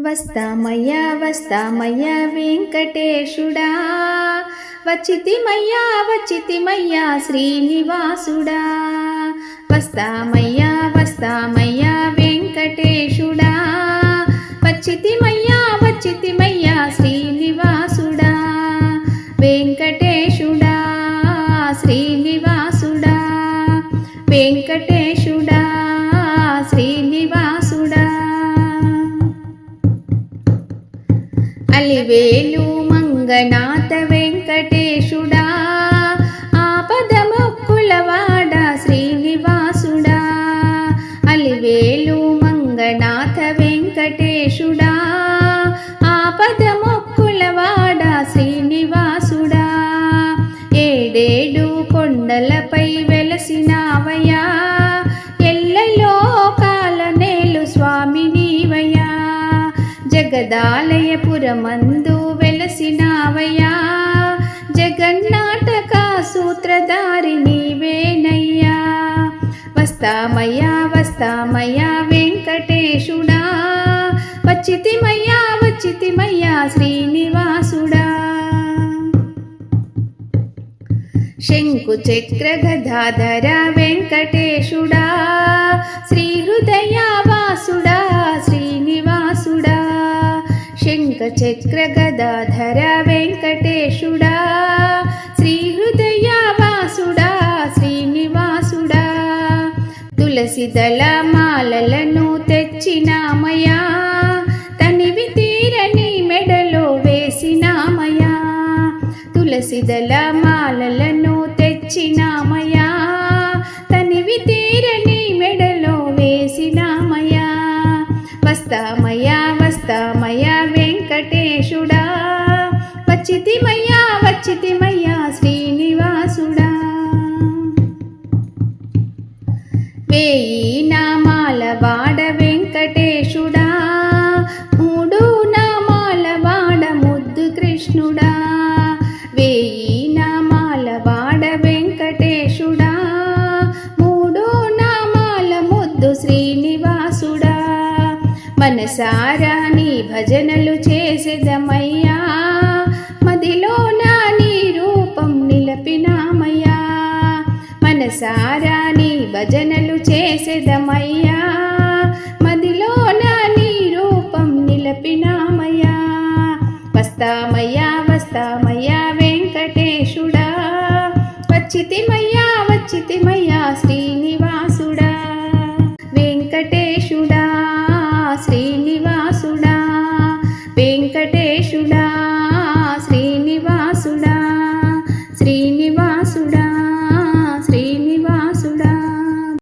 వస్తామయ్యా వస్తామయ్యా వెంకటేశుడా. వచ్చితిమయ్యా వచ్చితిమయ్యా శ్రీనివాసుడా. వస్తామయ్యా వస్తామయ్యా వెంకటేశుడా. వచ్చితిమయ్యా వచ్చితిమయ్యా శ్రీనివాసుడా. వెంకటేశుడా శ్రీనివాసుడా. వెంకటే వేలు మంగనాథ వెంకటేశుడా ఆపద మొక్కులవాడ శ్రీనివాసుడా. అలివేలు మంగనాథ వెంకటేశుడా ఆపద మొక్కులవాడ శ్రీనివాసుడా. ఏడేడు కొండల జగదాలయపురమందు వెలసినావయ్యా. జగన్నాటక సూత్రధారి నీవేనయ్యా. వస్తామయ్యా వస్తామయ్యా వెంకటేశుడా. వచ్చితిమయ్యా వచ్చితిమయ్యా శ్రీనివాసుడా. శంకు చక్ర గదాధర వెంకటేశుడా. శ్రీ చక్రగదాధర వెంకటేశుడా శ్రీహృదయ వాసుడా శ్రీనివాసుడా. తులసి దళ మాలలను తెచ్చినామయా తనివి తీరని మెడలో వేసినామయా తులసి దళ మాలలను తెచ్చినామయా తనివి తీరని మెడలో వేసినామయా వస్తా వచ్చితిమయ్యా వచ్చితిమయ్యా శ్రీనివాసుడా. వేయి నామాల వాడ వెంకటేశుడా. మూడు నామాల వాడ ముద్దు కృష్ణుడా. వేయి నామాల వాడ వెంకటేశుడా. మూడు నామాల ముద్దు శ్రీనివాసుడా. మనసారా నీ భజనలు చేసేదమయ్యా. మదిలో నా నీ రూపం నిలపినామయ్యా. మనసారా నీ భజనలు చేసేదమయ్యా. మదిలో నా నీ రూపం నిలపినామయ్యా. వస్తామయ్యా వస్తామయ్యా వెంకటేశుడా. వచ్చితిమయ్యా వచ్చితిమయ్యా శ్రీనివాసుడా. వెంకటేశుడా శ్రీని వెంకటేశుడా శ్రీనివాసుడా శ్రీనివాసుడా